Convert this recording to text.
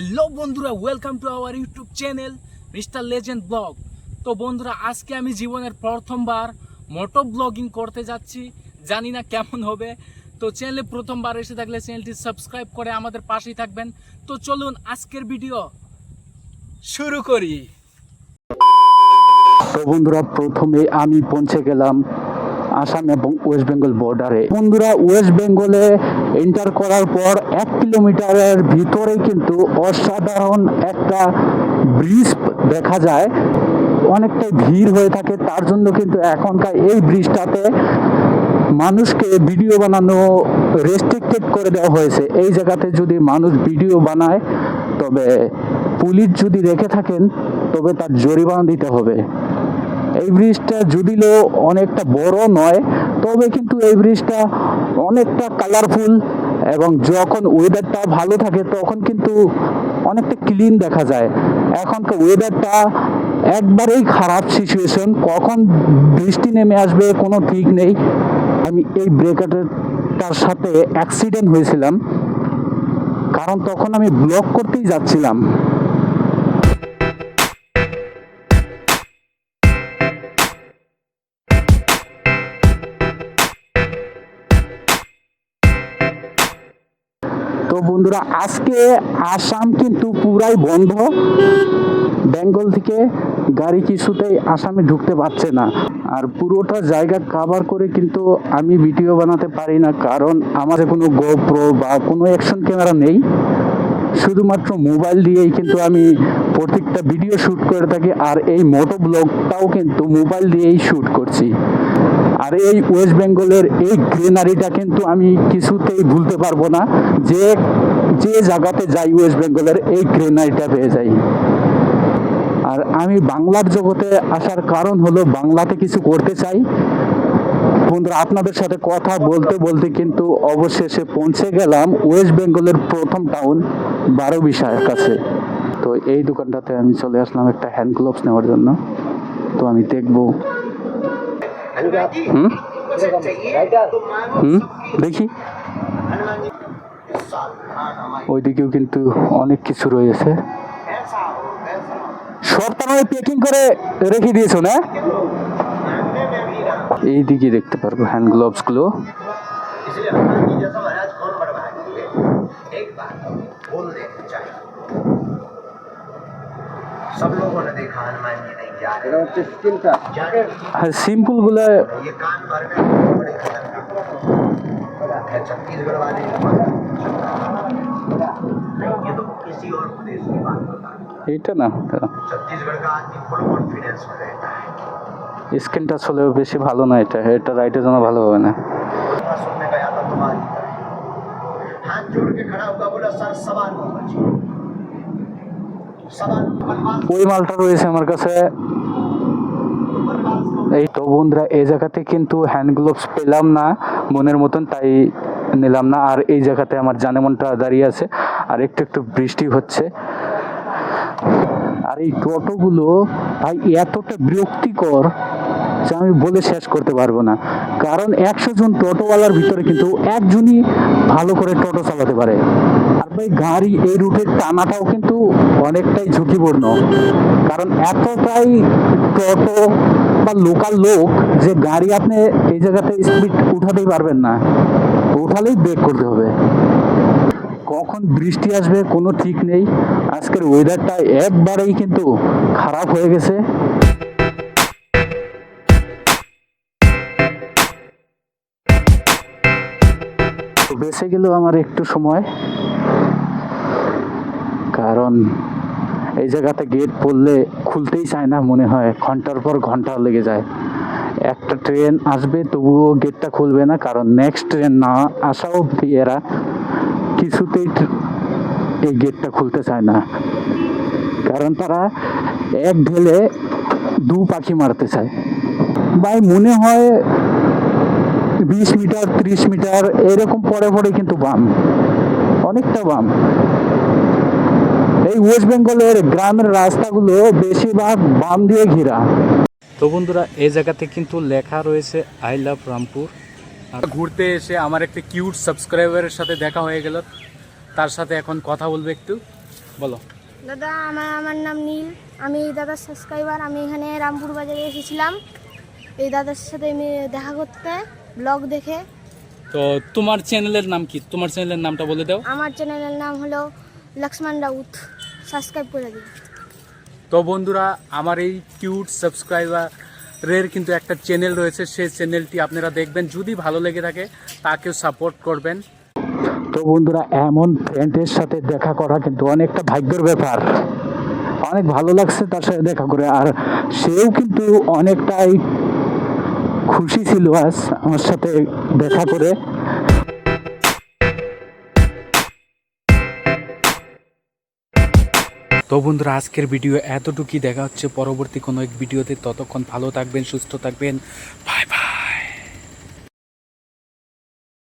Hello বন্ধুরা welcome to our YouTube channel mister legend blog তো বন্ধুরা, আজকে আমি জীবনের প্রথমবার মোটো ব্লগিং করতে যাচ্ছি। জানি না কেমন হবে। তো চ্যানেলে প্রথমবার এসে থাকলে চ্যানেলটি সাবস্ক্রাইব করে আমাদের পাশেই থাকবেন। তো চলুন আজকের ভিডিও শুরু করি। তো বন্ধুরা, প্রথমে আমি পৌঁছে গেলাম আসাম এবং ওয়েস্ট বেঙ্গল বর্ডারে বন্ধুরা, ওয়েস্ট বেঙ্গলে এন্টার করার পর এক কিলোমিটারের ভিতরে কিন্তু অসাধারণ একটা ব্রিজ দেখা যায়। অনেকটাই ভিড় হয়ে থাকে, তার জন্য কিন্তু এখনকার এই ব্রিজটাতে মানুষকে ভিডিও বানানো রেস্ট্রিক্টেড করে দেওয়া হয়েছে। এই জায়গাতে যদি মানুষ ভিডিও বানায়, তবে পুলিশ যদি রেখে থাকেন, তবে তার জরিমানা দিতে হবে। এই ব্রিজটা যদিও অনেকটা বড় নয়, তবে কিন্তু এই ব্রিজটা অনেকটা কালারফুল এবং যখন ওয়েদারটা ভালো থাকে, তখন কিন্তু অনেকটা ক্লিন দেখা যায়। এখনকার ওয়েদারটা একবারেই খারাপ সিচুয়েশন কখন বৃষ্টি নেমে আসবে কোনো ঠিক নেই। আমি এই ব্রেকারটার সাথে অ্যাক্সিডেন্ট হয়েছিলাম, কারণ তখন আমি ব্লক করতেই যাচ্ছিলাম। বন্ধুরা, আজকে আসাম কিন্তু পুরাই বন্ধ। বেঙ্গল থেকে গাড়ি কিছুতেই আসামে ঢুকতে পারছে না। আর পুরোটা জায়গা কাভার করে কিন্তু আমি ভিডিও বানাতে পারি না, কারণ আমার কোনো গোপ্রো বা কোনো অ্যাকশন ক্যামেরা নেই। শুধুমাত্র মোবাইল দিয়েই কিন্তু আমি প্রত্যেকটা ভিডিও শ্যুট করে থাকি, আর এই মোটো ব্লগটাও কিন্তু মোবাইল দিয়েই শ্যুট করছি। আর এই ওয়েস্ট বেঙ্গলের এই গ্রিনারিটা কিন্তু আমি কিছুতেই ভুলতে পারব না, যে যে জায়গাতে যাই ওয়েস্ট বেঙ্গলের, এই গ্রিনারিটা পেয়ে যাই। আর আমি বাংলার জগতে আসার কারণ হলো বাংলাতে কিছু করতে চাই বন্ধুরা, আপনাদের সাথে কথা বলতে বলতে কিন্তু অবশেষে পৌঁছে গেলাম ওয়েস্ট বেঙ্গলের প্রথম টাউন বারো বিষয়ের কাছে। তো এই দোকানটাতে আমি চলে আসলাম একটা হ্যান্ড গ্লোভস নেওয়ার জন্য। তো আমি দেখব। হুম? হুম? দেখি। ওইদিকেও কিন্তু অনেক কিছু রয়েছে। সব তার প্যাকিং করে রেখে দিয়েছ না? এই দিকে দেখতে পারবো হ্যান্ড গ্লোভস গুলো इसलिए हनुमान जी जैसा महाराज कौन बढ़वाएंगे एक बात बोल देना चाहिए सब लोगों ने देखा हनुमान जी नहीं जा रहे जा रहे আর সিম্পল গুলো ये कान भर में बड़े खतरनाक है छत्तीसगढ़ वाले नहीं ये तो किसी और प्रदेश की बात बता रहा हूं। এইটা না छत्तीसगढ़ का आदमी फुल कॉन्फिडेंस में रहता है স্ক্রিন টাচ হলে বেশি ভালো না এটা এটা রাইটের জন্য ভালো হবে না। ওই মালটা রয়েছে আমার কাছে। এই তো বন্ধুরা, এই জায়গাতে কিন্তু হ্যান্ড গ্লোভস পেলাম না, মনের মতন তাই নিলাম না। আর এই জায়গাতে আমার জানে মনটা দাঁড়িয়ে আছে, আর একটু একটু বৃষ্টি হচ্ছে। আর এই টোটোগুলো, ভাই, এতটা বিরক্তিকর। যে আমি বলে শেষ করতে পারব না। কারণ একশো জন টোটোওয়ালার ভিতরে কিন্তু একজনই ভালো করে টোটো চালাতে পারে। আর ভাই, গাড়ি এই রুটের টানাটাও কিন্তু অনেকটাই ঝুঁকিপূর্ণ। কারণ এতটাই টোটো বা লোকাল লোক যে গাড়ি আপনি এই জায়গাতে স্পিড উঠাতেই পারবেন না। উঠালেই ব্রেক করতে হবে। কখন বৃষ্টি আসবে কোনো ঠিক নেই। আজকের ওয়েদারটা একবারেই কিন্তু খারাপ হয়ে গেছে। বেঁচে গেল আমার একটু সময়। কারণ এই জায়গাতে গেট পড়লে খুলতেই চায় না, মনে হয় ঘণ্টার পর ঘণ্টা লেগে যায়। একটা ট্রেন আসবে, তবুও গেটটা খুলবে না, কারণ নেক্সট ট্রেন না আসা এরা কিছুতেই এই গেটটা খুলতে চায় না। কারণ তারা এক ঢেলে দু পাখি মারতে চায়। ভাই, মনে হয় বিশ মিটার ত্রিশ মিটার এরকম পরে পরে কিন্তু বাম। অনেকটা বাম। এই ওয়েস্ট বেঙ্গলের গ্রামের রাস্তাগুলো বেশিরভাগ বাম দিয়ে ঘেরা। তো বন্ধুরা এই জায়গাতে কিন্তু লেখা রয়েছে আই লাভ রামপুর। আর ঘুরতে এসে আমার একটা কিউট সাবস্ক্রাইবারের সাথে দেখা হয়ে গেল। তার সাথে এখন কথা বলব একটু। বলো। দাদা আমার আমার নাম নীল। আমি এই দাদার সাবস্ক্রাইবার। আমি এখানে রামপুর বাজারে এসেছিলাম। এই দাদার সাথে আমি দেখা করতে। ব্লগ দেখে। তো তোমার চ্যানেলের নাম কি? তোমার চ্যানেলের নামটা বলে দাও। আমার চ্যানেলের নাম হলো লক্ষ্মণ রাউত। সাবস্ক্রাইব করে দিন তো বন্ধুরা আমার এই কিউট সাবস্ক্রাইবারের কিন্তু একটা চ্যানেল রয়েছে। সেই চ্যানেলটি আপনারা দেখবেন। যদি ভালো লেগে থাকে তাকেও সাপোর্ট করবেন। তো বন্ধুরা এমন ফ্রেন্ডের সাথে দেখা করা কিন্তু অনেকটা ভাগ্যের ব্যাপার। অনেক ভালো লাগছে তার সাথে দেখা করে। আর সেও কিন্তু অনেকটাই খুশি ছিল আজ আমার সাথে দেখা করে। তো বন্ধুরা, আজকের ভিডিও এতটুকুই। দেখা হচ্ছে পরবর্তী কোনো এক ভিডিওতে। ততক্ষণ ভালো থাকবেন, সুস্থ থাকবেন। Bye bye.